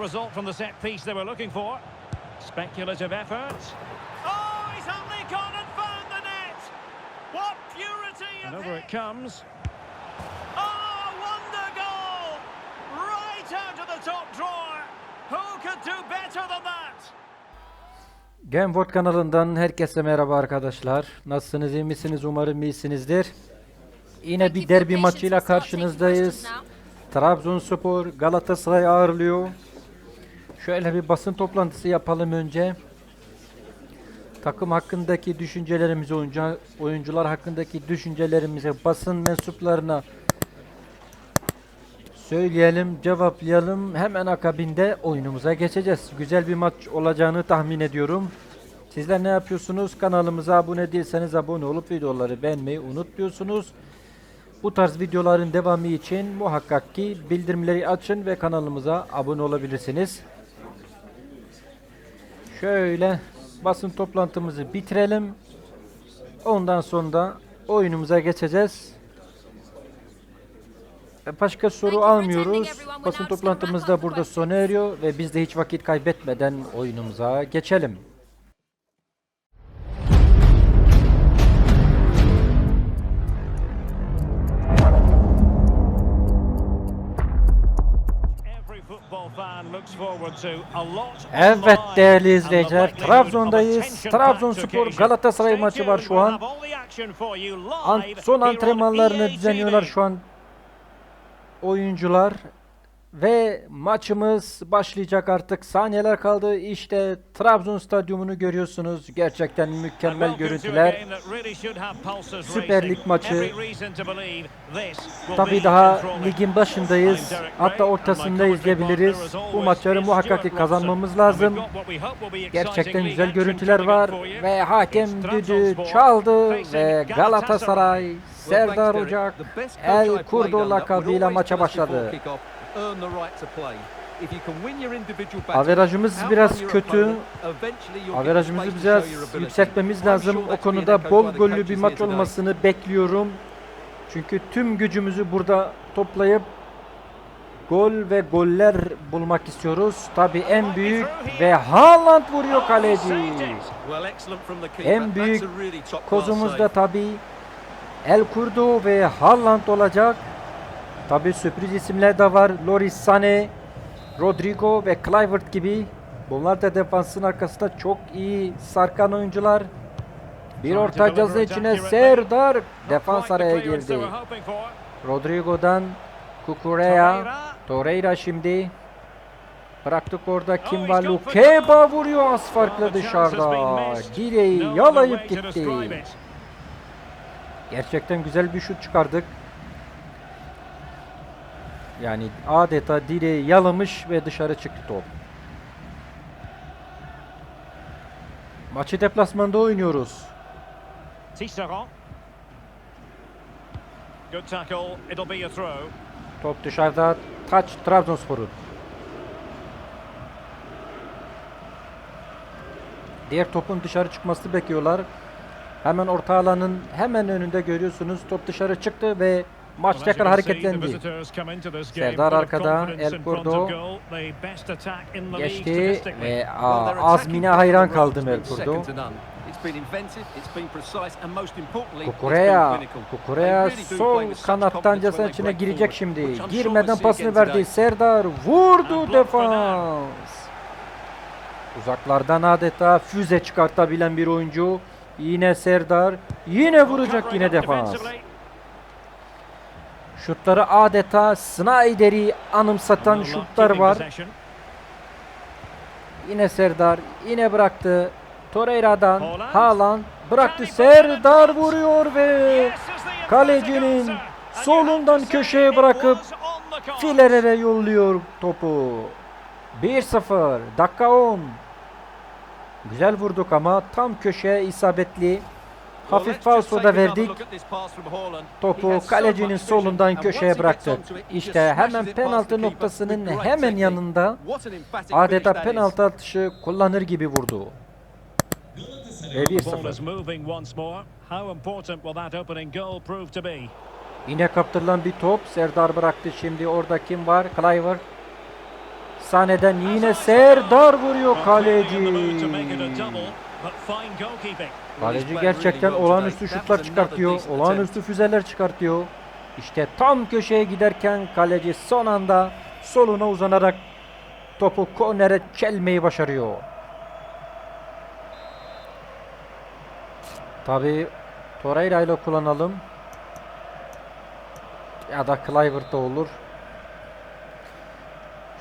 result from the set piece they were looking for. Speculative effort. Oh, he's only gone and found the net. What purity And of over it comes. Oh, wonder goal! Right out of the top drawer. Who could do better than that? Gamebot kanalından herkese merhaba arkadaşlar. Nasılsınız, iyi misiniz? Umarım iyisinizdir. Yine bir derbi maçıyla karşınızdayız. Trabzonspor Galatasaray ağırlıyor. Şöyle bir basın toplantısı yapalım önce. Takım hakkındaki düşüncelerimizi, oyuncu, oyuncular hakkındaki düşüncelerimizi basın mensuplarına söyleyelim, cevaplayalım. Hemen akabinde oyunumuza geçeceğiz. Güzel bir maç olacağını tahmin ediyorum. Sizler ne yapıyorsunuz? Kanalımıza abone değilseniz abone olup videoları beğenmeyi unutmuyorsunuz. Bu tarz videoların devamı için muhakkak ki bildirimleri açın ve kanalımıza abone olabilirsiniz. Şöyle basın toplantımızı bitirelim. Ondan sonra da oyunumuza geçeceğiz. E, Başka soru almıyoruz. Basın toplantımız da burada sona eriyor ve biz de hiç vakit kaybetmeden oyunumuza geçelim. Evet değerli izleyiciler Trabzon'dayız. Trabzonspor. Galatasaray maçı var şu an. have all the action for you An- live son antrenmanlarını EA düzenliyorlar şu an oyuncular ve maçımız başlayacak artık. Saniyeler kaldı. İşte Trabzon stadyumunu görüyorsunuz. Gerçekten mükemmel görüntüler. Süper Lig maçı. Tabii daha ligin başındayız. Hatta ortasında izleyebiliriz. Bu maçları muhakkak ki kazanmamız lazım. Gerçekten güzel görüntüler var ve hakem düdüğü çaldı ve Galatasaray Serdar Ocak El Kurdo lakabıyla maça başladı. Averajımız biraz kötü. Averajımızı biraz yükseltmemiz lazım. O konuda bol gollü bir maç olmasını bekliyorum. Çünkü tüm gücümüzü burada toplayıp gol ve goller bulmak istiyoruz. Tabii en büyük ve Haaland vuruyor kaleci. En büyük Kozumuz da tabii El Kurdo ve Haaland olacak. Tabii sürpriz isimler de var. Loris Sané, Rodrigo ve Kluivert gibi. Bunlar da defansın arkasında çok iyi sarkan oyuncular. Bir orta ceza içine Serdar defans araya girdi. Rodrigo'dan Kukureya, Torreira şimdi. Bıraktık orada kim var? Lukeba vuruyor az farklı dışarıda. Direği yalayıp gitti. Gerçekten güzel bir şut çıkardık. Yani adeta direği yalamış ve dışarı çıktı top. Maçı deplasmanda oynuyoruz. Tisserand. Good tackle. It'll be a throw. Top dışarıda. Taç Trabzonspor'un. Diğer topun dışarı çıkmasını bekliyorlar. Hemen orta alanın hemen önünde görüyorsunuz. Top dışarı çıktı ve maç tekrar hareketlendi. Serdar arkada, El Kurdo Geçti ve aa, Azmine hayran kaldım El Kurdo. Kukureya, Kukureya sol kanattan içine girecek şimdi. Girmeden pasını verdi. Serdar vurdu defans. Uzaklardan adeta füze çıkartabilen bir oyuncu. Yine Serdar. Yine vuracak yine defans. Şutları adeta Snyder'i anımsatan şutlar var. Yine Serdar. Yine bıraktı. Torreira'dan Haaland bıraktı. Serdar vuruyor ve kalecinin solundan köşeye bırakıp filelere yolluyor topu. 1-0 dakika 10. Güzel vurduk ama tam köşeye isabetli. Hafif falso da verdik. Topu kalecinin solundan köşeye bıraktık. İşte hemen penaltı noktasının hemen yanında adeta penaltı atışı kullanır gibi vurdu. Ve The ball is 1-0. moving once more. How important will that opening goal prove to be? Yine kaptırılan bir top. Serdar bıraktı şimdi. Orada kim var? Kluivert. Sane'den yine Serdar vuruyor kaleci. Kaleci gerçekten olağanüstü şutlar çıkartıyor. Olağanüstü füzeler çıkartıyor. İşte tam köşeye giderken kaleci son anda soluna uzanarak topu kornere çelmeyi başarıyor. Tabi Torreira ile kullanalım. Ya da Kluivert da olur.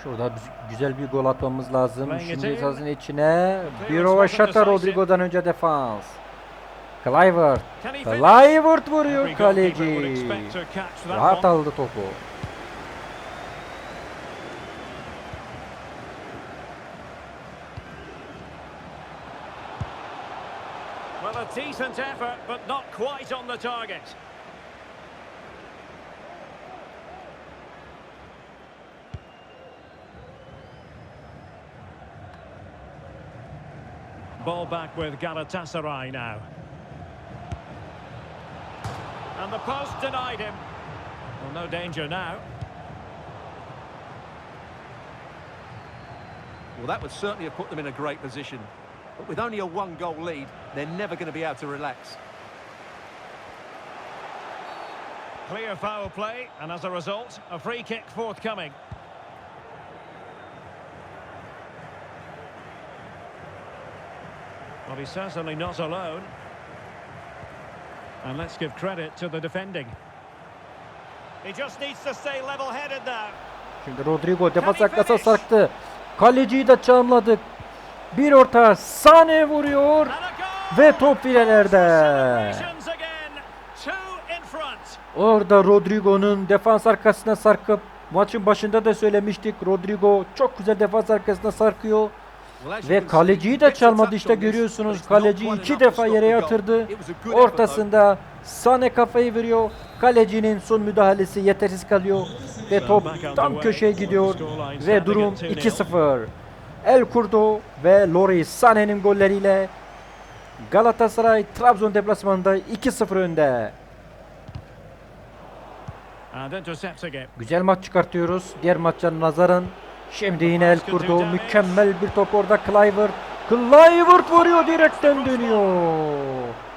Şurada güzel bir gol atmamız lazım. Şimdi sahasının içine Clearance bir wasn't Rovaşata decisive. Rodrigo'dan önce defans. Finish? Kluivert vuruyor kaleci. Rahat aldı topu. Well, a decent effort, but not quite on the target. Ball back with Galatasaray now. And the post denied him. Well, no danger now. Well, that would certainly have put them in a great position. But with only a one-goal lead, they're never going to be able to relax. Clear foul play, and as a result, a free kick forthcoming. Well, he's certainly not alone. And let's give credit to the defending. He just needs to stay level-headed now. Şimdi Rodrigo defans arkasına sarktı. Kaleciyi de çalımladık. Bir orta Sane vuruyor ve top filelerde. Orada Rodrigo'nun defans arkasına sarkıp maçın başında da söylemiştik. Rodrigo çok güzel defans arkasına sarkıyor. Ve kaleciyi de çalmadı işte görüyorsunuz. Kaleci iki defa yere yatırdı. Ortasında Sane kafayı veriyor. Kalecinin son müdahalesi yetersiz kalıyor. Ve top tam köşeye gidiyor. Ve durum 2-0. El Kurdo ve Loris Sane'nin golleriyle Galatasaray Trabzon deplasmanında 2-0 önde. Güzel maç çıkartıyoruz. Diğer maçlara nazaran. Şimdi yine El Kurdo. Mükemmel bir top orada Kluivert. Kluivert vuruyor direkten dönüyor.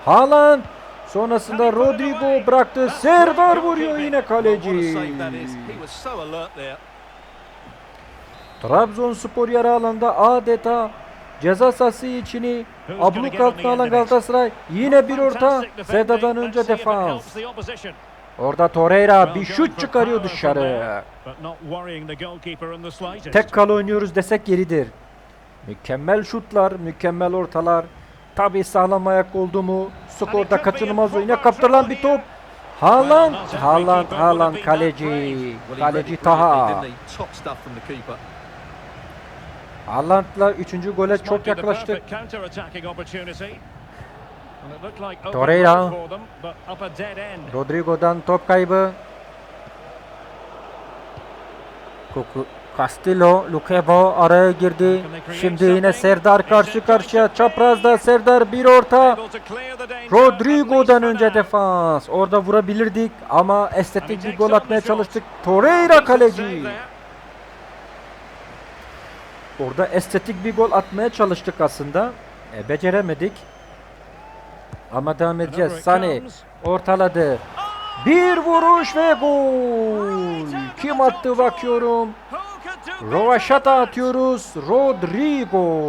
Haaland. Sonrasında Rodrigo bıraktı. Serdar vuruyor yine kaleci. Trabzonspor yarı alanda adeta ceza sahası içini abluk altına alan Galatasaray. Yine bir orta. Let's önce defans. Orada Torreira bir şut çıkarıyor dışarı. Tek kale oynuyoruz desek yeridir. Mükemmel şutlar, mükemmel ortalar. Tabi sağlam ayak oldu mu skorda kaçınılmaz oyuna kaptırılan bir top. Haaland, Haaland, Haaland kaleci. Kaleci Taha. Haaland'la 3. gole çok yaklaştık. Torreira. Rodrigo'dan top kaybı. Kuku- Castillo, Lukebo araya girdi. Şimdi yine Serdar karşı karşıya. Çaprazda Serdar bir orta. Rodrigo'dan önce defans. Orada vurabilirdik ama estetik bir gol atmaya çalıştık. Torreira kaleci. Orada estetik bir gol atmaya çalıştık aslında. E, beceremedik. Ama devam edeceğiz. comes. ortaladı. Bir vuruş ve gol. Kim attı bakıyorum. Rovaşata atıyoruz. Rodrigo.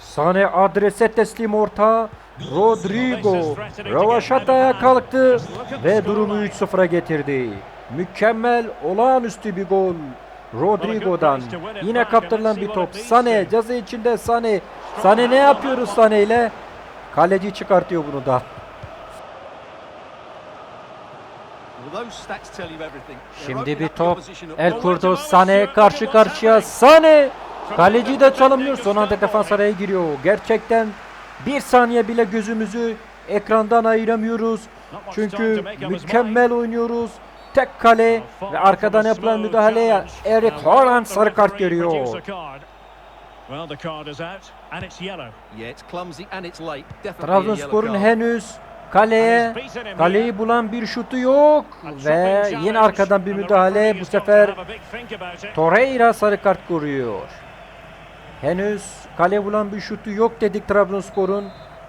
Sane adrese teslim orta. Rodrigo. Rovaşata'ya kalktı ve durumu 3-0'a getirdi. Mükemmel, olağanüstü bir gol. Rodrigo'dan. Yine kaptırılan bir top. Sane, ceza içinde Sane. Sane ne yapıyoruz Sane ile? Kaleci çıkartıyor bunu da. Well, those stats tell you everything. They're Şimdi bir top. El. Kurdo Sane karşı karşıya. Sane kaleci de çalımlıyor. Son anda defans araya giriyor. Gerçekten bir saniye bile gözümüzü ekrandan ayıramıyoruz. Çünkü mükemmel oynuyoruz. Tek kale ve arkadan yapılan müdahaleye Erik Haaland sarı kart görüyor. Well, the card is out and it's yellow. Yeah, it's clumsy and it's late. Definitely a yellow Trabzonspor'un henüz kaleye. Kaleyi bulan bir şutu yok ve yine arkadan bir müdahale bu sefer Torreira sarı kart görüyor. Henüz kale bulan bir şutu yok dedik Trabzonspor'un.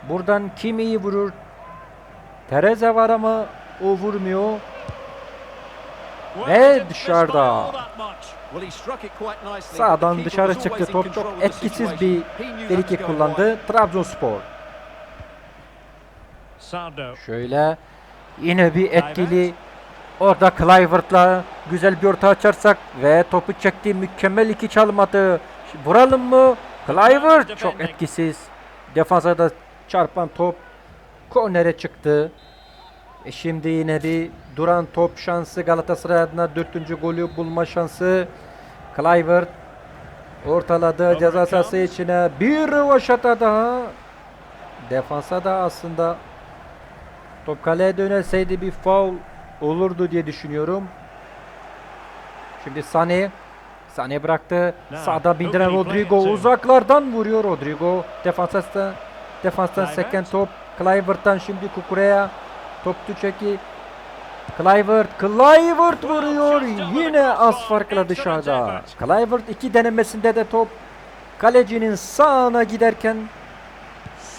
Buradan kim iyi vurur? Tereze var ama o vurmuyor. Ve dışarıda. Well, he struck it quite nicely, but the Sağdan dışarı çıktı top. Çok etkisiz bir go kullandı Trabzonspor. Şöyle yine bir etkili orada Kluivert'la güzel bir orta açarsak ve topu çekti mükemmel iki çalmadı. Vuralım mı? Kluivert çok etkisiz. Defansa da çarpan top kornere çıktı. E şimdi yine bir duran top şansı Galatasaray adına dördüncü golü bulma şansı. Kluivert ortaladı ceza sahası içine bir rövaşata daha. Defansa da aslında Top kaleye dönerseydi bir foul olurdu diye düşünüyorum. Şimdi Sane. Sane bıraktı. Sağda bindiren Rodrigo to? uzaklardan vuruyor Rodrigo. Defanstan defanstan seken top. Kluivert'tan şimdi Kukure'ye. Top Tüçeki. Kluivert, Kluivert vuruyor. Yine az farkla dışarıda. Kluivert iki denemesinde de top kalecinin sağına giderken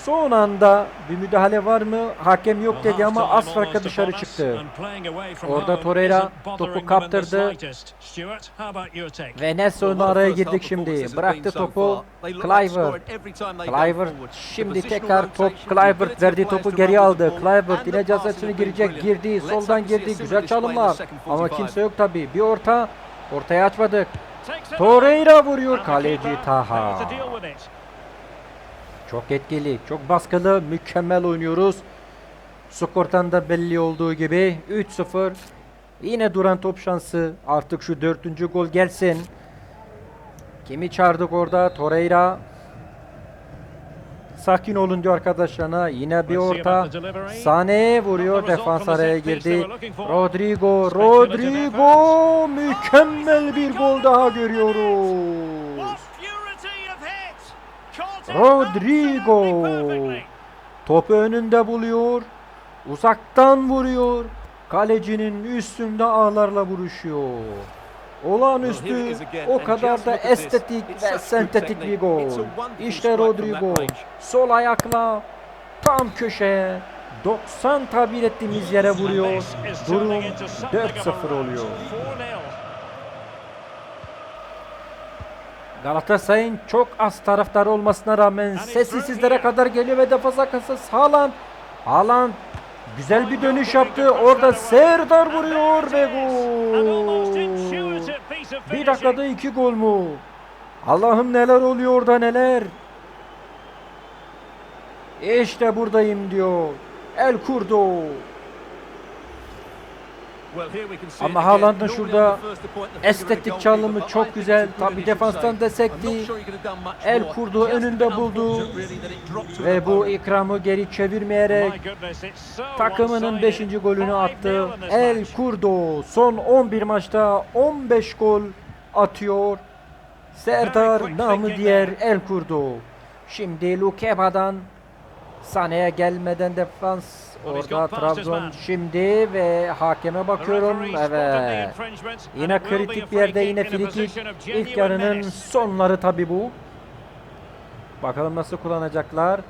son anda bir müdahale var mı? Hakem yok dedi ama az farkla dışarı çıktı. Orada Torreira topu kaptırdı. Ve Nelson'un araya girdik şimdi. Bıraktı topu. Kluivert. Kluivert şimdi tekrar top Kluivert verdiği topu geri aldı. Kluivert yine cezasını girecek. Girdi. Soldan girdi. Güzel çalımlar. Ama kimse yok tabi. Bir orta. Ortaya açmadık. Torreira vuruyor kaleci Taha. Çok etkili, çok baskılı, mükemmel oynuyoruz. Skortan da belli olduğu gibi 3-0. Yine duran top şansı. Artık şu dördüncü gol gelsin. Kimi çağırdık orada? Torreira. Sakin olun diyor arkadaşlarına. Yine bir orta. Sane vuruyor. Defans araya girdi. Rodrigo, Rodrigo mükemmel bir gol daha görüyoruz. Rodrigo. Topu önünde buluyor. Uzaktan vuruyor. Kalecinin üstünde ağlarla vuruşuyor. Olağanüstü o kadar da estetik ve sentetik bir gol. İşte Rodrigo sol ayakla tam köşeye 90 tabir ettiğimiz yere vuruyor. Durum 4-0 oluyor. Galatasaray'ın çok az taraftarı olmasına rağmen sesi sizlere kadar geliyor ve defans arkası Haaland. Haaland güzel bir dönüş yaptı. Orada Serdar vuruyor ve gol. Bir dakikada iki gol mu? Allah'ım neler oluyor orada neler. İşte buradayım diyor. El Kurdo. Ama Haaland'ın şurada estetik çalımı çok güzel. Tabi defanstan desekti. El kurdu, önünde buldu. Ve bu ikramı geri çevirmeyerek takımının 5. golünü attı. El Kurdo son 11 maçta 15 gol atıyor. Serdar namı diğer El Kurdo. Şimdi Lukeba'dan Sane'ye gelmeden defans orada Trabzon şimdi ve hakeme bakıyorum. Evet. Yine kritik bir yerde yine frikik. İlk yarının sonları tabi bu. Bakalım nasıl kullanacaklar.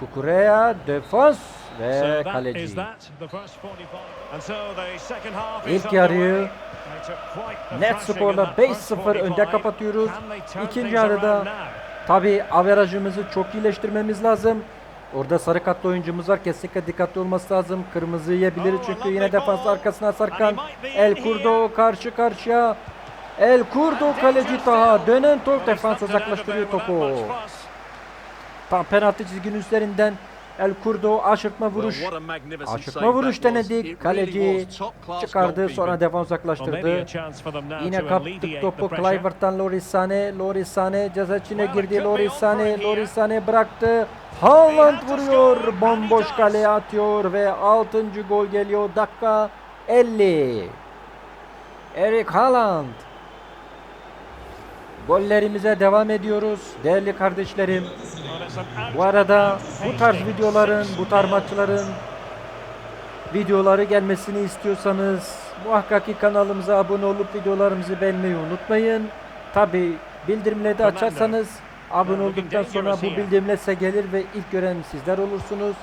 Kukureya defans ve kaleci. İlk yarıyı net skorla 5-0 önde kapatıyoruz. İkinci yarıda tabi averajımızı çok iyileştirmemiz lazım. Orada sarı katlı oyuncumuz var. Kesinlikle dikkatli olması lazım. Kırmızı yiyebilir çünkü yine defans arkasına sarkan El Kurdo karşı karşıya. El Kurdo kaleci Taha. Dönen top defans uzaklaştırıyor topu. Tam penaltı çizginin üzerinden El Kurdo aşırtma vuruş. Aşırtma vuruş denedik. Kaleci çıkardı sonra defans uzaklaştırdı. Yine kaptık topu Kluivert'tan Loris Sane. Loris Sane ceza içine girdi. Loris Sane. Loris Sane bıraktı. Haaland vuruyor. Bomboş kaleye atıyor ve 6. gol geliyor. Dakika 50. Erik Haaland. Gollerimize devam ediyoruz değerli kardeşlerim. Bu arada bu tarz videoların, bu tarz maçların videoları gelmesini istiyorsanız muhakkak ki kanalımıza abone olup videolarımızı beğenmeyi unutmayın. Tabi bildirimleri de açarsanız abone olduktan sonra bu bildirimler size gelir ve ilk gören sizler olursunuz.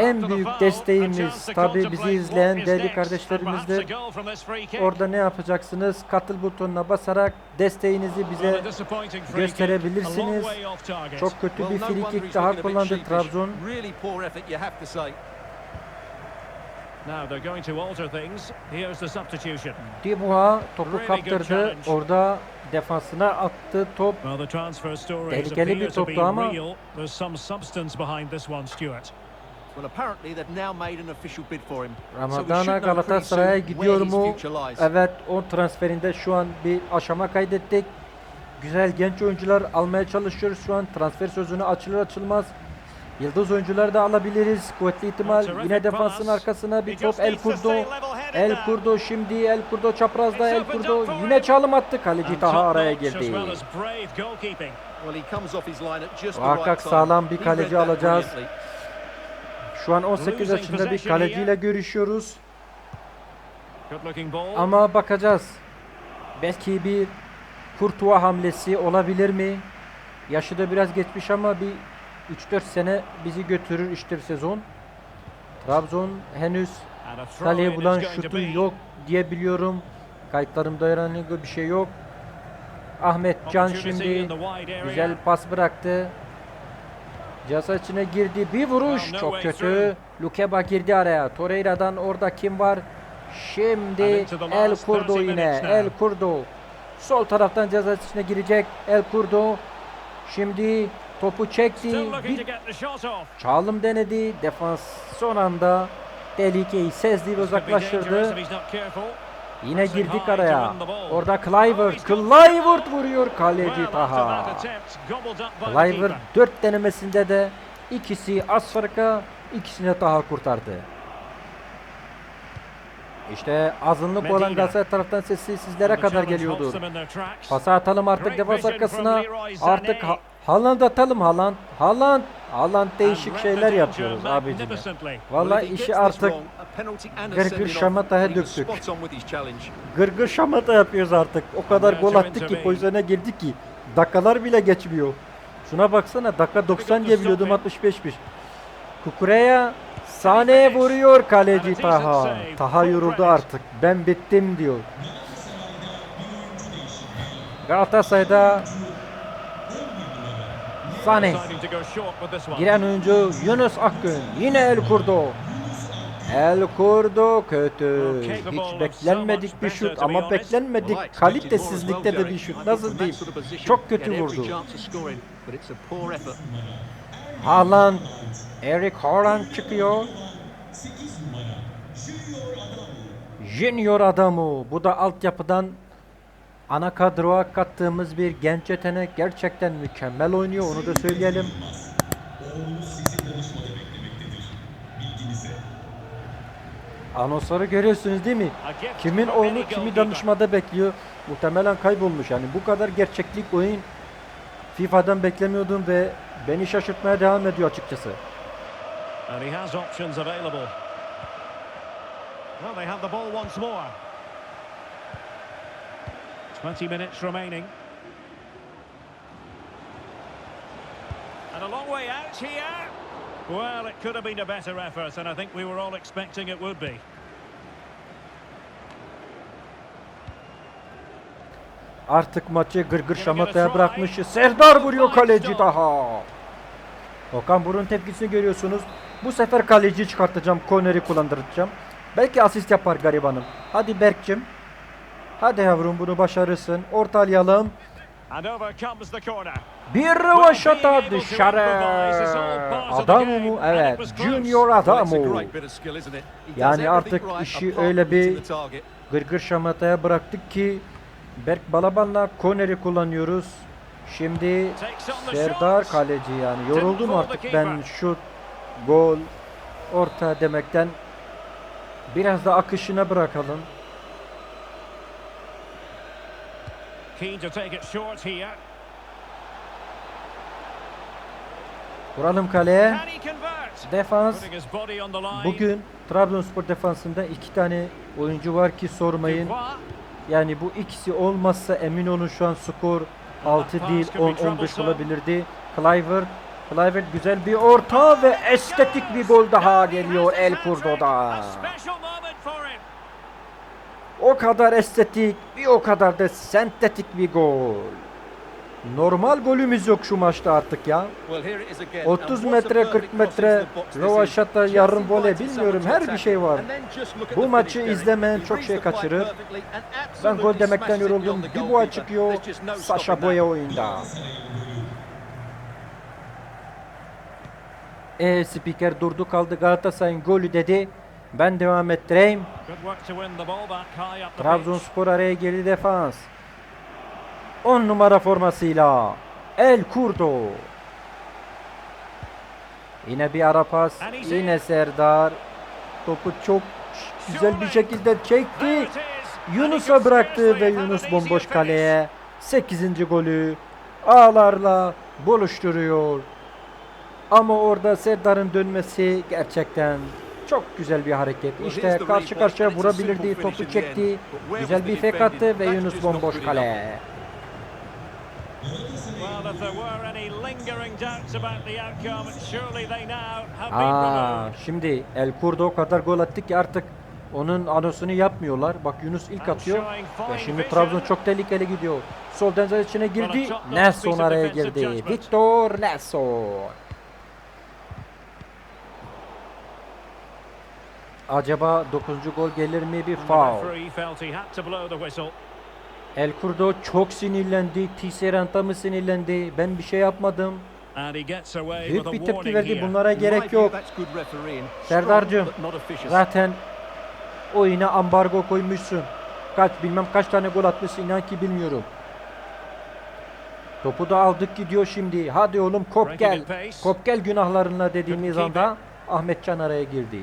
En büyük desteğimiz tabi bizi izleyen değerli kardeşlerimizdir. Orada ne yapacaksınız? Katıl butonuna basarak desteğinizi bize gösterebilirsiniz. Çok kötü bir free kick daha kullandı Trabzon. Now they're going to alter things. Here's the substitution. Dibuha topu kaptırdı. Orada defansına attı top. Well, the transfer stories Tehlikeli bir toptu ama-. There's some substance behind this one, Stuart. Ramadana Galatasaray'a gidiyor mu? Evet o transferinde şu an bir aşama kaydettik. Güzel genç oyuncular almaya çalışıyoruz şu an. Transfer sözünü açılır açılmaz. Yıldız oyuncular da alabiliriz. Kuvvetli ihtimal. Yine defansın arkasına bir top. El Kurdo. El. Kurdo şimdi El Kurdo çaprazda El Kurdo yine çalım attı. Kaleci top araya girdi. Muhakkak sağlam bir kaleci alacağız. Şu an 18 Losing yaşında bir kaleciyle görüşüyoruz. Ama bakacağız. Belki bir Kurtuğa hamlesi olabilir mi? Yaşı da biraz geçmiş ama bir 3-4 sene bizi götürür işte bir sezon. Trabzon henüz kaleye bulan şutu yok diye biliyorum. Kayıtlarımda herhangi bir şey yok. Ahmet Can şimdi güzel pas bıraktı. Ceza içine girdi. Bir vuruş çok kötü. Lukeba girdi araya. Torreira'dan orada kim var? Şimdi El Kurdo 30 yine. El Kurdo. Sol taraftan ceza içine girecek. El Kurdo. Şimdi topu çekti. Bir çalım denedi. Defans son anda tehlikeyi sezdi ve uzaklaştırdı. Yine girdik araya. Orada Clivert. Clivert vuruyor kaleci Taha. Clivert keeper. 4 denemesinde de ikisi az farka ikisini daha kurtardı. İşte azınlık olan. Galatasaray taraftan sesi sizlere kadar geliyordu. Pası atalım artık defans arkasına. Artık Haaland atalım Haaland. Haaland. Haaland And değişik şeyler yapıyoruz abicim. he işi artık gırgır şamataya döktük. Gırgır şamata yapıyoruz artık. O kadar gol attık ki pozisyona girdik ki. Dakikalar bile geçmiyor. Şuna baksana dakika 90 diye biliyordum 65'miş. Kukureya Sane vuruyor kaleci Taha. Taha yoruldu artık. Ben bittim diyor. Galatasaray'da Sane giren oyuncu Yunus Akgün. Yine El Kurdo. El Kurdo kötü. Hiç beklenmedik bir şut ama beklenmedik kalitesizlikte de bir şut. Nasıl diyeyim? Çok kötü vurdu. Haaland, Eric Haaland çıkıyor. Junior adamı. Bu da altyapıdan ana kadroya kattığımız bir genç yetenek. Gerçekten mükemmel oynuyor. Onu da söyleyelim. Anonsları görüyorsunuz değil mi? Kimin oyunu kimi danışmada bekliyor. Muhtemelen kaybolmuş. Yani bu kadar gerçeklik oyun FIFA'dan beklemiyordum ve beni şaşırtmaya devam ediyor açıkçası. And he has options available. Well, they have the ball once more. 20 minutes remaining. And a long way out here. Well, it could have been a better effort, and I think we were all expecting it would be. Artık maçı gırgır şamataya bırakmışız. Serdar vuruyor kaleci daha. Okan Burun tepkisini görüyorsunuz. Bu sefer kaleci çıkartacağım. Korneri kullandıracağım. Belki asist yapar garibanım. Hadi Berk'cim. Hadi yavrum bunu başarırsın. Ortalayalım. Bir rövaşata dışarı. Adam mı? Evet. Junior Well, it's a Adamo. great bit of skill, isn't it? He does Yani artık işi öyle bir-. Gırgır şamataya bıraktık ki Berk Balaban'la Korneri kullanıyoruz. Şimdi Serdar kaleci yani yoruldum artık ben şut, gol, orta demekten biraz da akışına bırakalım. Keen to take it short here. Vuralım kaleye. Defans. Bugün Trabzonspor defansında iki tane oyuncu var ki sormayın. Yani bu ikisi olmazsa emin olun şu an skor 6 değil 10-15 olabilirdi. Clivert, Clivert güzel bir orta ve estetik bir gol daha geliyor El Kurdo'da. A special moment for him. O kadar estetik, bir o kadar da sentetik bir gol. Normal golümüz yok şu maçta artık ya. 30 metre, 40 metre, rövaşata, yarım voley bilmiyorum her bir şey var. Bu maçı izlemeyen çok şey kaçırır. Ben gol demekten yoruldum. Dubois çıkıyor, Sasha Boya oyunda. E spiker durdu kaldı Galatasaray'ın golü dedi. Ben devam ettireyim. Trabzonspor araya girdi defans. 10 numara formasıyla El Kurdo. Yine bir ara pas. Yine Serdar. Topu çok güzel bir şekilde çekti. Yunus'a bıraktı ve Yunus bomboş kaleye 8. golü ağlarla buluşturuyor. Ama orada Serdar'ın dönmesi gerçekten çok güzel bir hareket. İşte karşı karşıya vurabilirdi, topu çekti. Güzel bir fake attı ve Yunus bomboş kale. Aa, şimdi El Kurdo o kadar gol attı ki artık onun anosunu yapmıyorlar. Bak Yunus ilk atıyor ve şimdi Trabzon çok tehlikeli gidiyor. Sol denzel içine girdi. Nelson araya girdi. Victor Nelson. Acaba 9. gol gelir mi bir foul? El Kurdo çok sinirlendi. Tisserant'a mı sinirlendi? Ben bir şey yapmadım. Büyük bir tepki verdi. Bunlara gerek yok. Serdar'cığım, Zaten oyuna ambargo koymuşsun. Kaç bilmem kaç tane gol atmışsın inan ki bilmiyorum. Topu da aldık gidiyor şimdi. Hadi oğlum kop gel. Kop gel günahlarınla dediğimiz anda Ahmet Can araya girdi.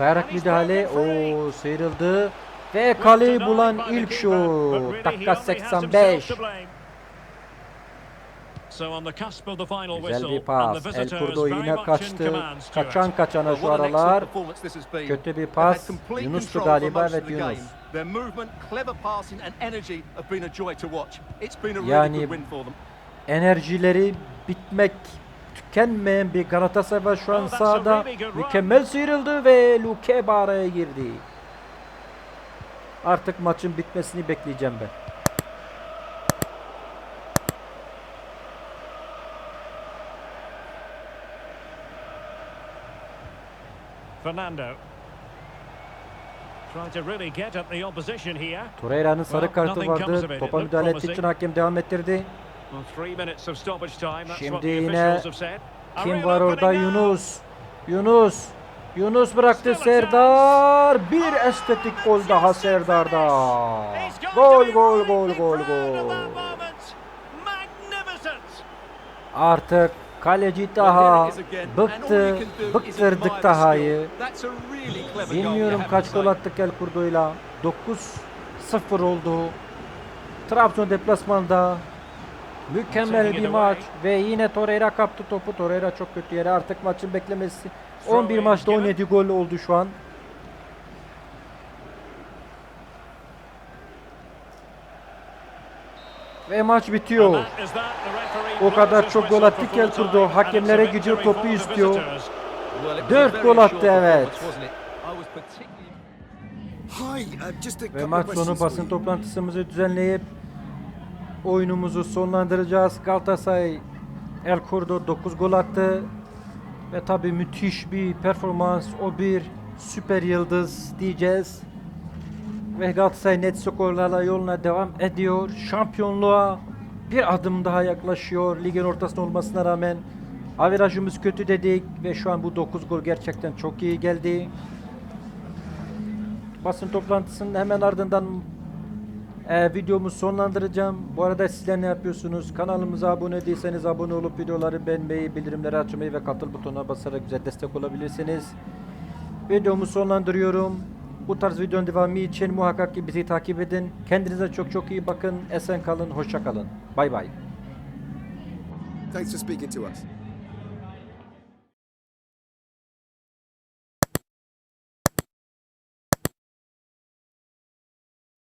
Kayarak müdahale. o sıyrıldı. Ve kaleyi bulan ilk şut. Dakika 85. Güzel bir pas. El Kurdo yine kaçtı. Kaçan kaçana şu aralar. Kötü bir pas. Yunus'tu galiba evet Yunus. Yani- Enerjileri bitmek tükenmeyen bir Galatasaray var şu an Oh, sahada. Mükemmel sıyrıldı ve Luke araya girdi. Artık maçın bitmesini bekleyeceğim ben. Fernando. Trying to really get at the opposition here. Torreira'nın sarı kartı vardı. Topa müdahale ettiği için hakem devam ettirdi. Well, three minutes of stoppage time. That's Şimdi what the yine officials have said. A Kim var orada? Yunus. Yunus. Yunus bıraktı Serdar. Bir estetik gol daha Serdar'da. Gol gol gol gol gol. Artık kaleci daha bıktı, bıktırdık Taha'yı. Bilmiyorum kaç gol attık El Kurdo'yla. 9-0 oldu. Trabzon deplasmanda mükemmel bir maç ve yine Torreira kaptı topu. Torreira çok kötü yere artık maçın beklemesi. 11 maçta 17 gol oldu şu an. Ve maç bitiyor. O kadar çok gol attı ki El Kurdo. Hakemlere gidiyor, topu istiyor. visitors. Dört gol attı, evet. Ve maç sonu basın toplantısımızı düzenleyip oyunumuzu sonlandıracağız. Galatasaray El Kurdo 9 gol attı. Ve tabi müthiş bir performans. O bir süper yıldız diyeceğiz. Ve Galatasaray net skorlarla yoluna devam ediyor. Şampiyonluğa bir adım daha yaklaşıyor. Ligin ortasında olmasına rağmen averajımız kötü dedik ve şu an bu 9 gol gerçekten çok iyi geldi. Basın toplantısının hemen ardından e, videomu sonlandıracağım. Bu arada sizler ne yapıyorsunuz? Kanalımıza abone değilseniz abone olup videoları beğenmeyi, bildirimleri açmayı ve katıl butonuna basarak bize destek olabilirsiniz. Videomu sonlandırıyorum. Bu tarz videonun devamı için muhakkak ki bizi takip edin. Kendinize çok çok iyi bakın. Esen kalın, hoşça kalın. Bay bay. Thanks for speaking to us.